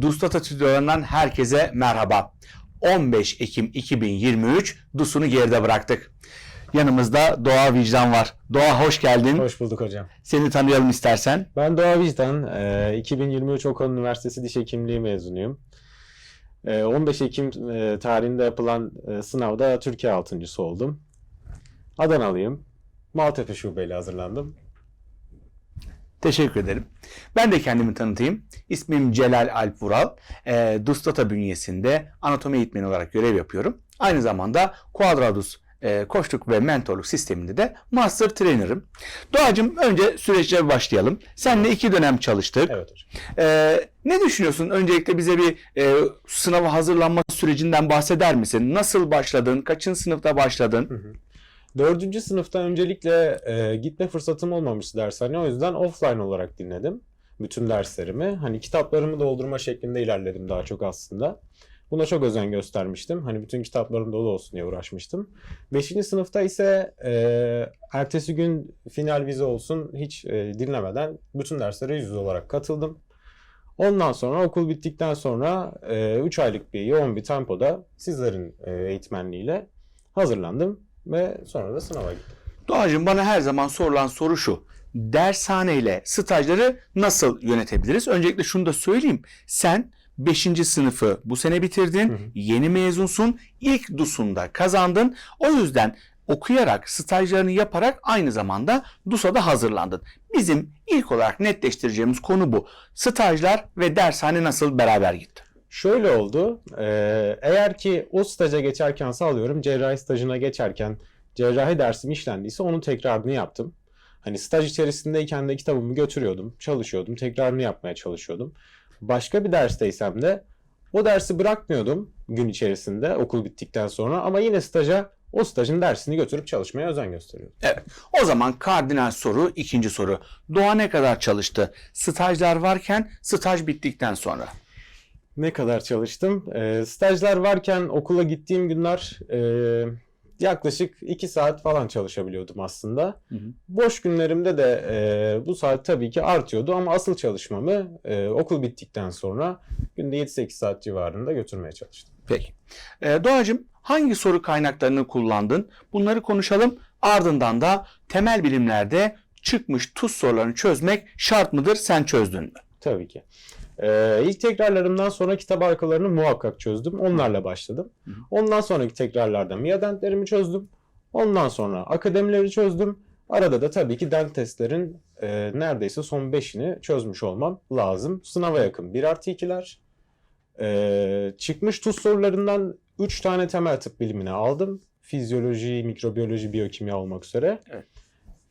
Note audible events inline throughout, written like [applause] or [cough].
Dustata stüdyolarından herkese merhaba. 15 Ekim 2023 DUS'unu geride bıraktık. Yanımızda Doğa Vicdan var. Doğa hoş geldin. Hoş bulduk hocam. Seni tanıyalım istersen. Ben Doğa Vicdan, e, 2023 Okan Üniversitesi Diş Hekimliği mezunuyum. E, 15 Ekim e, tarihinde yapılan e, sınavda Türkiye altıncısı oldum. Adanalıyım. Maltepe şubeyle hazırlandım. Teşekkür ederim. Ben de kendimi tanıtayım. İsmim Celal Alp Vural. E, Dustata bünyesinde anatomi eğitmeni olarak görev yapıyorum. Aynı zamanda Quadradus e, koçluk ve mentorluk sisteminde de master trainer'ım. Doğacığım önce süreçle başlayalım. Seninle iki dönem çalıştık. Evet hocam. Ee, ne düşünüyorsun? Öncelikle bize bir e, sınava hazırlanma sürecinden bahseder misin? Nasıl başladın? Kaçıncı sınıfta başladın? Dördüncü sınıfta öncelikle e, gitme fırsatım olmamıştı dershane. O yüzden offline olarak dinledim bütün derslerimi. Hani kitaplarımı doldurma şeklinde ilerledim daha çok aslında. Buna çok özen göstermiştim. Hani bütün kitaplarım dolu olsun diye uğraşmıştım. Beşinci sınıfta ise e, ertesi gün final vize olsun hiç e, dinlemeden bütün derslere yüz olarak katıldım. Ondan sonra okul bittikten sonra 3 aylık bir yoğun bir tempoda sizlerin e, eğitmenliğiyle hazırlandım ve sonra da sınava gittim. Doğacığım bana her zaman sorulan soru şu. Dershaneyle stajları nasıl yönetebiliriz? Öncelikle şunu da söyleyeyim. Sen 5. sınıfı bu sene bitirdin. Hı hı. Yeni mezunsun. İlk DUS'unda kazandın. O yüzden okuyarak, stajlarını yaparak aynı zamanda DUS'a da hazırlandın. Bizim ilk olarak netleştireceğimiz konu bu. Stajlar ve dershane nasıl beraber gitti? Şöyle oldu. eee, eğer ki o staja geçerken sağlıyorum cerrahi stajına geçerken cerrahi dersim işlendiyse onun tekrarını yaptım. Hani staj içerisindeyken de kitabımı götürüyordum, çalışıyordum, tekrarını yapmaya çalışıyordum. Başka bir dersteysem de o dersi bırakmıyordum gün içerisinde okul bittikten sonra ama yine staja o stajın dersini götürüp çalışmaya özen gösteriyordum. O zaman kardinal soru, ikinci soru. Doğa ne kadar çalıştı? Stajlar varken, staj bittikten sonra. Ne kadar çalıştım? Ee, stajlar varken okula gittiğim günler e, yaklaşık 2 saat falan çalışabiliyordum aslında. Hı hı. Boş günlerimde de e, bu saat tabii ki artıyordu ama asıl çalışmamı e, okul bittikten sonra günde 7-8 saat civarında götürmeye çalıştım. Peki. Ee, Doğacığım hangi soru kaynaklarını kullandın? Bunları konuşalım. Ardından da temel bilimlerde çıkmış tuz sorularını çözmek şart mıdır? Sen çözdün mü? Tabii ki. Ee, ilk tekrarlarımdan sonra kitap arkalarını muhakkak çözdüm. Onlarla başladım. Hı hı. Ondan sonraki tekrarlarda miyadentlerimi çözdüm. Ondan sonra akademileri çözdüm. Arada da tabii ki dent testlerin e, neredeyse son 5'ini çözmüş olmam lazım. Sınava yakın 1 artı 2'ler. Ee, çıkmış tuz sorularından 3 tane temel tıp bilimine aldım. Fizyoloji, mikrobiyoloji, biyokimya olmak üzere. Evet.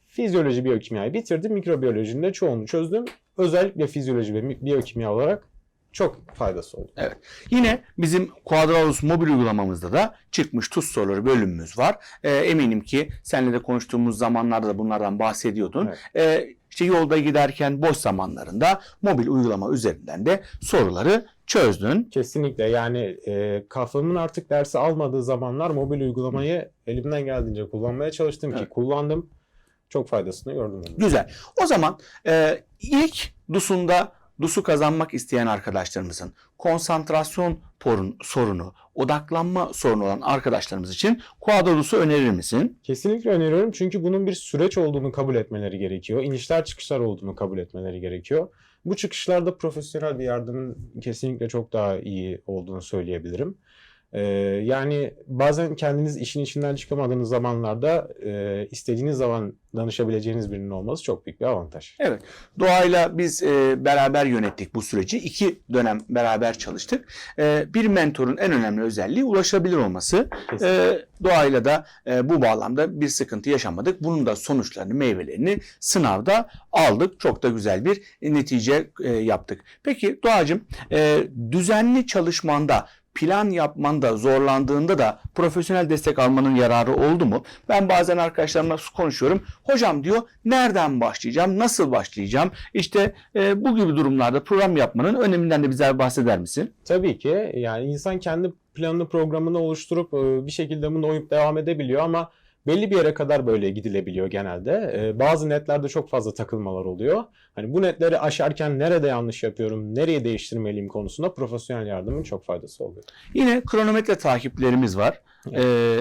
Fizyoloji, biyokimyayı bitirdim. Mikrobiyolojinin de çoğunu çözdüm. Özellikle fizyoloji ve biyokimya olarak çok faydası oldu. Yine bizim Quadralus mobil uygulamamızda da çıkmış tuz soruları bölümümüz var. Ee, eminim ki seninle de konuştuğumuz zamanlarda da bunlardan bahsediyordun. Ee, işte yolda giderken boş zamanlarında mobil uygulama üzerinden de soruları çözdün. Kesinlikle yani e, kafamın artık dersi almadığı zamanlar mobil uygulamayı elimden geldiğince kullanmaya çalıştım ki Evet. kullandım. Çok faydasını gördüm. onun. Güzel. O zaman e, ilk DUS'unda DUS'u kazanmak isteyen arkadaşlarımızın konsantrasyon porun, sorunu, odaklanma sorunu olan arkadaşlarımız için Quadrodus'u önerir misin? Kesinlikle öneriyorum çünkü bunun bir süreç olduğunu kabul etmeleri gerekiyor. İnişler çıkışlar olduğunu kabul etmeleri gerekiyor. Bu çıkışlarda profesyonel bir yardımın kesinlikle çok daha iyi olduğunu söyleyebilirim. Ee, yani bazen kendiniz işin içinden çıkamadığınız zamanlarda e, istediğiniz zaman danışabileceğiniz birinin olması çok büyük bir avantaj. Doğayla biz e, beraber yönettik bu süreci. İki dönem beraber çalıştık. E, bir mentorun en önemli özelliği ulaşabilir olması. Kesinlikle. E, doğayla da e, bu bağlamda bir sıkıntı yaşamadık. Bunun da sonuçlarını, meyvelerini sınavda aldık. Çok da güzel bir netice e, yaptık. Peki Doğacığım, e, düzenli çalışmanda plan yapmanda zorlandığında da profesyonel destek almanın yararı oldu mu? Ben bazen arkadaşlarımla konuşuyorum. Hocam diyor nereden başlayacağım, nasıl başlayacağım? İşte e, bu gibi durumlarda program yapmanın öneminden de bize bahseder misin? Tabii ki yani insan kendi planını programını oluşturup e, bir şekilde buna uyup devam edebiliyor ama belli bir yere kadar böyle gidilebiliyor genelde. Ee, bazı netlerde çok fazla takılmalar oluyor. Hani bu netleri aşarken nerede yanlış yapıyorum, nereye değiştirmeliyim konusunda profesyonel yardımın çok faydası oluyor. Yine kronometre takiplerimiz var. Ee,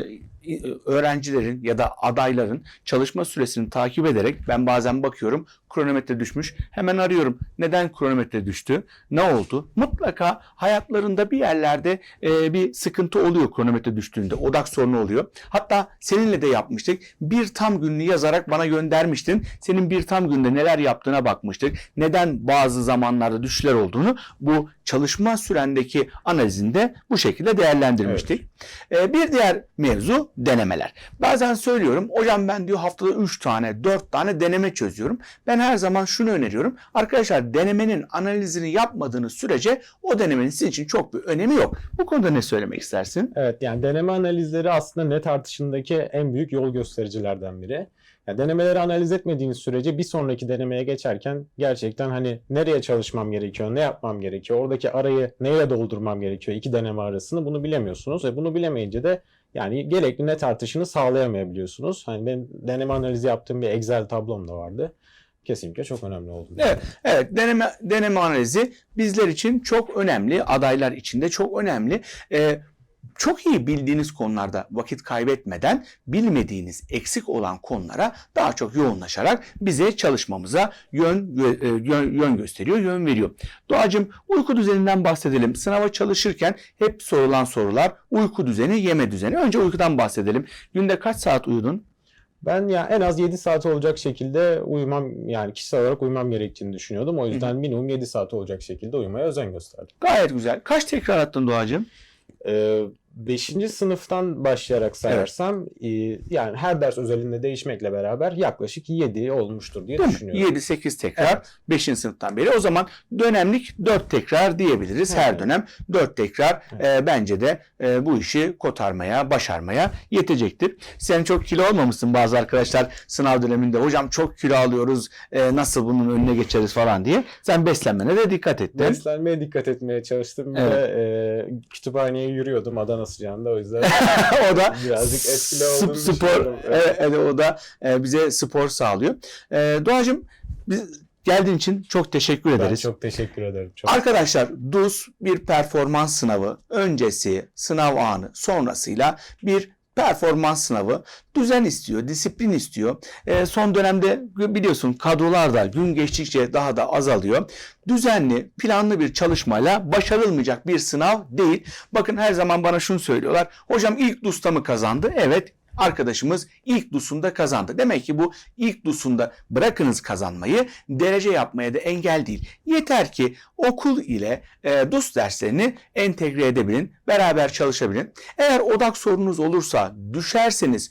öğrencilerin ya da adayların çalışma süresini takip ederek ben bazen bakıyorum kronometre düşmüş. Hemen arıyorum. Neden kronometre düştü? Ne oldu? Mutlaka hayatlarında bir yerlerde e, bir sıkıntı oluyor kronometre düştüğünde. Odak sorunu oluyor. Hatta seninle de yapmıştık. Bir tam gününü yazarak bana göndermiştin. Senin bir tam günde neler yaptığına bakmıştık. Neden bazı zamanlarda düşüşler olduğunu bu çalışma sürendeki analizinde bu şekilde değerlendirmiştik. Ee, bir diğer mevzu denemeler. Bazen söylüyorum hocam ben diyor haftada 3 tane 4 tane deneme çözüyorum. Ben her zaman şunu öneriyorum. Arkadaşlar denemenin analizini yapmadığınız sürece o denemenin sizin için çok bir önemi yok. Bu konuda ne söylemek istersin? Evet yani deneme analizleri aslında net artışındaki en büyük yol göstericilerden biri. Yani denemeleri analiz etmediğiniz sürece bir sonraki denemeye geçerken gerçekten hani nereye çalışmam gerekiyor, ne yapmam gerekiyor, oradaki arayı neyle doldurmam gerekiyor iki deneme arasını bunu bilemiyorsunuz ve bunu bilemeyince de yani gerekli net artışını sağlayamayabiliyorsunuz. Hani ben deneme analizi yaptığım bir Excel tablom da vardı. Kesinlikle çok önemli oldu. Evet, evet deneme deneme analizi bizler için çok önemli, adaylar için de çok önemli. Ee, çok iyi bildiğiniz konularda vakit kaybetmeden bilmediğiniz eksik olan konulara daha çok yoğunlaşarak bize çalışmamıza yön e, yön, yön gösteriyor, yön veriyor. Doğacığım uyku düzeninden bahsedelim. Sınava çalışırken hep sorulan sorular uyku düzeni, yeme düzeni. Önce uykudan bahsedelim. Günde kaç saat uyudun? Ben ya en az 7 saat olacak şekilde uyumam yani kişisel olarak uyumam gerektiğini düşünüyordum. O yüzden minimum 7 saat olacak şekilde uyumaya özen gösterdim. Gayet güzel. Kaç tekrar attın Doğacığım? Ee, 5. sınıftan başlayarak sayarsam e, yani her ders özelinde değişmekle beraber yaklaşık 7 olmuştur diye Değil düşünüyorum. 7-8 tekrar 5. sınıftan beri. O zaman dönemlik 4 tekrar diyebiliriz. Her Evet. dönem 4 tekrar e, bence de e, bu işi kotarmaya, başarmaya yetecektir. Sen çok kilo olmamışsın bazı arkadaşlar sınav döneminde. Hocam çok kilo alıyoruz. e, nasıl bunun önüne geçeriz falan diye. Sen beslenmene de dikkat ettin. Beslenmeye dikkat etmeye çalıştım. Evet. de e, kütüphaneye yürüyordum Adana sıcağında o yüzden [laughs] o da birazcık etkili olduğunu spor evet, evet, o da e, bize spor sağlıyor. E, Doğacığım biz geldiğin için çok teşekkür Ben ederiz. çok teşekkür ederim. Çok Arkadaşlar DUS bir performans sınavı. Öncesi, sınav anı, sonrasıyla bir performans sınavı. Düzen istiyor, disiplin istiyor. Ee, son dönemde biliyorsun kadrolar da gün geçtikçe daha da azalıyor. Düzenli, planlı bir çalışmayla başarılmayacak bir sınav değil. Bakın her zaman bana şunu söylüyorlar. Hocam ilk DUS'ta mı kazandı? Evet arkadaşımız ilk DUS'unda kazandı. Demek ki bu ilk DUS'unda bırakınız kazanmayı derece yapmaya da engel değil. Yeter ki okul ile e, DUS derslerini entegre edebilin, beraber çalışabilin. Eğer odak sorunuz olursa, düşerseniz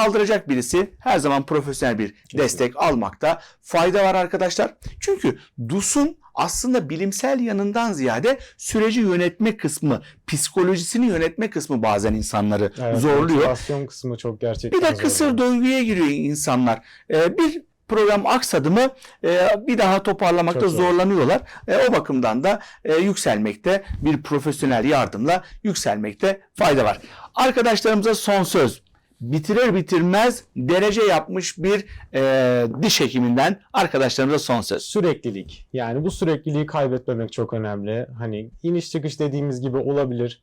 kaldıracak birisi her zaman profesyonel bir destek almakta fayda var arkadaşlar. Çünkü DUS'un aslında bilimsel yanından ziyade süreci yönetme kısmı, psikolojisini yönetme kısmı bazen insanları Evet, zorluyor. motivasyon kısmı çok gerçekten Bir de kısır döngüye giriyor insanlar. Ee, bir program aksadı mı e, bir daha toparlamakta Çok zor. zorlanıyorlar. E, o bakımdan da e, yükselmekte bir profesyonel yardımla yükselmekte fayda var. Arkadaşlarımıza son söz. Bitirir bitirmez derece yapmış bir e, diş hekiminden arkadaşlarımıza son söz. Süreklilik. Yani bu sürekliliği kaybetmemek çok önemli. Hani iniş çıkış dediğimiz gibi olabilir.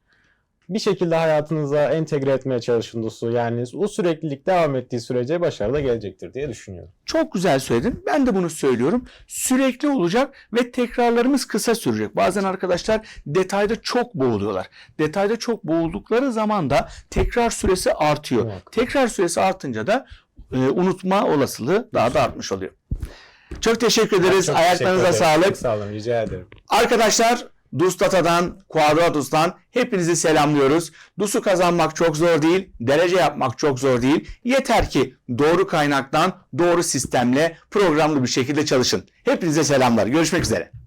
Bir şekilde hayatınıza entegre etmeye çalışın DUS'u. Yani o süreklilik devam ettiği sürece başarı da gelecektir diye düşünüyorum. Çok güzel söyledin. Ben de bunu söylüyorum. Sürekli olacak ve tekrarlarımız kısa sürecek. Bazen arkadaşlar detayda çok boğuluyorlar. Detayda çok boğuldukları zaman da tekrar süresi artıyor. Muhakkak. Tekrar süresi artınca da e, unutma olasılığı daha da artmış oluyor. Çok teşekkür ederiz. Çok Ayaklarınıza teşekkür ederim. sağlık. Çok sağ olun. Rica ederim. Arkadaşlar Dustata'dan, Quadratus'tan hepinizi selamlıyoruz. DUS'u kazanmak çok zor değil, derece yapmak çok zor değil. Yeter ki doğru kaynaktan, doğru sistemle programlı bir şekilde çalışın. Hepinize selamlar. Görüşmek üzere.